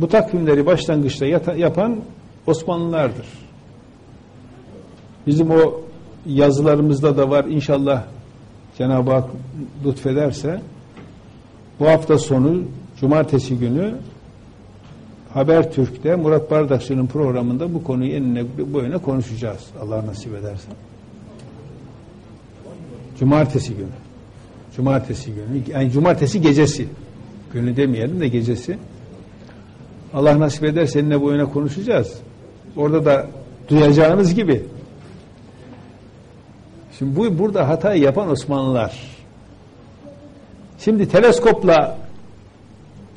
Bu takvimleri başlangıçta yapan Osmanlılardır. Bizim o yazılarımızda da var. İnşallah Cenab-ı Hak lütfederse bu hafta sonu cumartesi günü Habertürk'te Murat Bardakçı'nın programında bu konuyu enine boyuna konuşacağız. Allah nasip ederse. Cumartesi günü. Cumartesi günü. Yani cumartesi gecesi. Günü demeyelim de gecesi. Allah nasip eder seninle boyuna konuşacağız. Orada da duyacağınız gibi. Şimdi bu burada hatayı yapan Osmanlılar. Şimdi teleskopla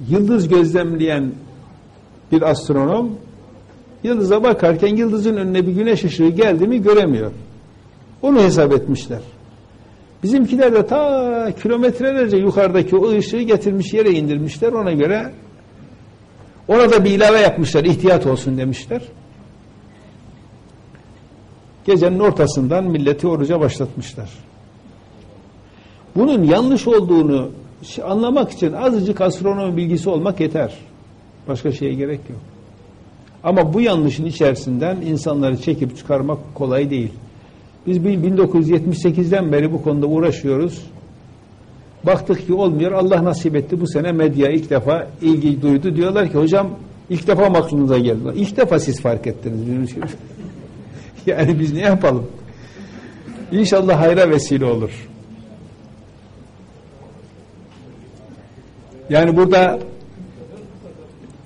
yıldız gözlemleyen bir astronom yıldıza bakarken yıldızın önüne bir güneş ışığı geldi mi göremiyor. Onu hesap etmişler. Bizimkiler de ta kilometrelerce yukarıdaki o ışığı getirmiş yere indirmişler. Ona göre orada bir ilave yapmışlar. ihtiyat olsun demişler. Gecenin ortasından milleti oruca başlatmışlar. Bunun yanlış olduğunu anlamak için azıcık astronomi bilgisi olmak yeter. Başka şeye gerek yok. Ama bu yanlışın içerisinden insanları çekip çıkarmak kolay değil. Biz 1978'den beri bu konuda uğraşıyoruz. Baktık ki olmuyor. Allah nasip etti. Bu sene medya ilk defa ilgi duydu. Diyorlar ki hocam ilk defa mı aklınıza geldi? İlk defa siz fark ettiniz. yani biz ne yapalım? İnşallah hayra vesile olur. Yani burada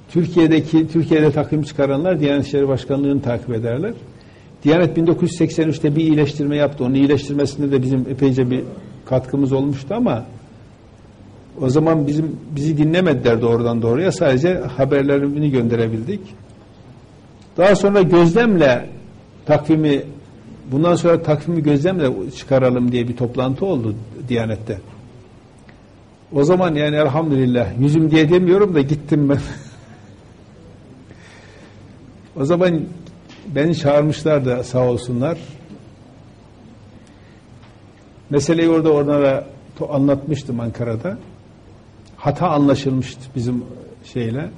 Türkiye'deki Türkiye'de takvim çıkaranlar Diyanet İşleri Başkanlığı'nı takip ederler. Diyanet 1983'te bir iyileştirme yaptı. Onun iyileştirmesinde de bizim epeyce bir katkımız olmuştu ama o zaman bizim bizi dinlemediler doğrudan doğruya. Sadece haberlerini gönderebildik. Daha sonra gözlemle takvimi bundan sonra takvimi gözlemle çıkaralım diye bir toplantı oldu Diyanet'te. O zaman yani elhamdülillah yüzüm diye demiyorum da gittim ben. o zaman beni çağırmışlar da sağ olsunlar. Meseleyi orada onlara anlatmıştım Ankara'da. Hata anlaşılmıştı bizim şeyle.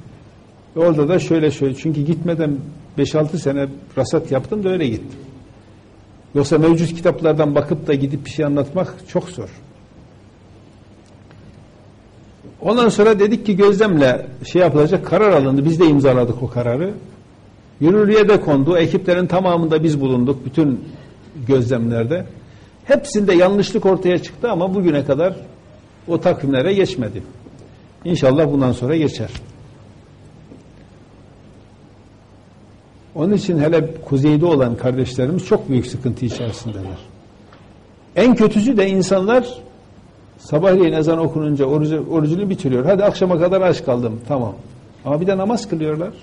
Ve orada da şöyle şöyle çünkü gitmeden 5-6 sene rasat yaptım da öyle gittim. Yoksa mevcut kitaplardan bakıp da gidip bir şey anlatmak çok zor. Ondan sonra dedik ki gözlemle şey yapılacak karar alındı. Biz de imzaladık o kararı. Yürürlüğe de kondu. Ekiplerin tamamında biz bulunduk. Bütün gözlemlerde. Hepsinde yanlışlık ortaya çıktı ama bugüne kadar o takvimlere geçmedi. İnşallah bundan sonra geçer. Onun için hele kuzeyde olan kardeşlerimiz çok büyük sıkıntı içerisindeler. En kötüsü de insanlar sabahleyin ezan okununca orucu, orucunu bitiriyor. Hadi akşama kadar aç kaldım. Tamam. Ama bir de namaz kılıyorlar.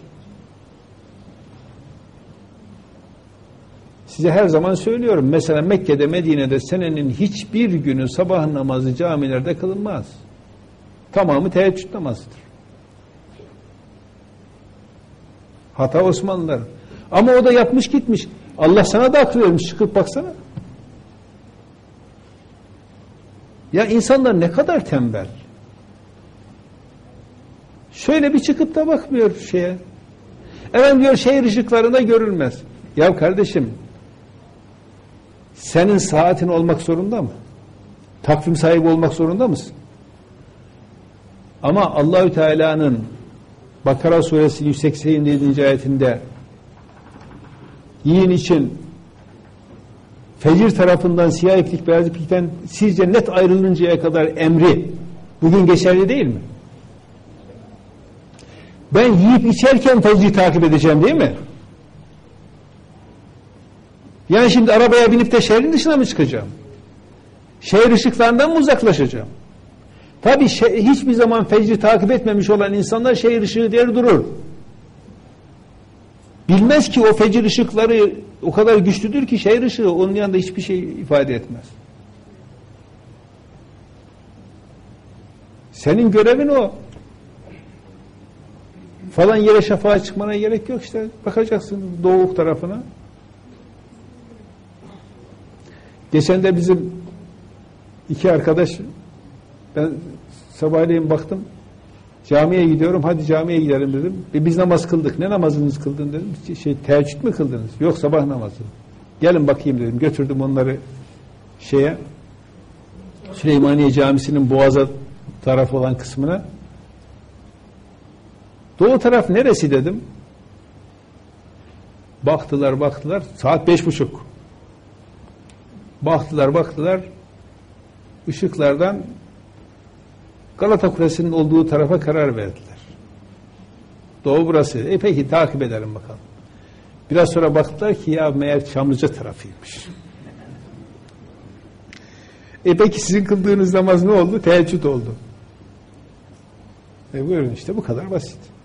Size her zaman söylüyorum. Mesela Mekke'de, Medine'de senenin hiçbir günü sabah namazı camilerde kılınmaz. Tamamı teheccüd namazıdır. Hata Osmanlılar. Ama o da yapmış gitmiş. Allah sana da akıl vermiş. Çıkıp baksana. Ya insanlar ne kadar tembel. Şöyle bir çıkıp da bakmıyor şeye. Efendim diyor şehir ışıklarında görülmez. Ya kardeşim senin saatin olmak zorunda mı? Takvim sahibi olmak zorunda mısın? Ama Allahü Teala'nın Bakara suresi 187. ayetinde yiyin için fecir tarafından siyah iplik beyaz iplikten sizce net ayrılıncaya kadar emri bugün geçerli değil mi? Ben yiyip içerken fecri takip edeceğim değil mi? Yani şimdi arabaya binip de şehrin dışına mı çıkacağım? Şehir ışıklarından mı uzaklaşacağım? Tabi hiçbir zaman fecri takip etmemiş olan insanlar şehir ışığı der durur. Bilmez ki o fecir ışıkları o kadar güçlüdür ki şehir ışığı onun yanında hiçbir şey ifade etmez. Senin görevin o. Falan yere şafağa çıkmana gerek yok işte. Bakacaksın doğu tarafına. Geçen de bizim iki arkadaş ben sabahleyin baktım Camiye gidiyorum hadi camiye gidelim dedim. E biz namaz kıldık. Ne namazınız kıldın dedim. Şey teheccüd mü kıldınız? Yok sabah namazı. Gelin bakayım dedim. Götürdüm onları şeye Süleymaniye Camisi'nin boğaza tarafı olan kısmına. Doğu taraf neresi dedim. Baktılar baktılar. Saat beş buçuk. Baktılar baktılar. Işıklardan Galata Kulesi'nin olduğu tarafa karar verdiler. Doğu burası. E peki takip edelim bakalım. Biraz sonra baktılar ki ya meğer Çamlıca tarafıymış. E peki sizin kıldığınız namaz ne oldu? Teheccüd oldu. E buyurun işte bu kadar basit.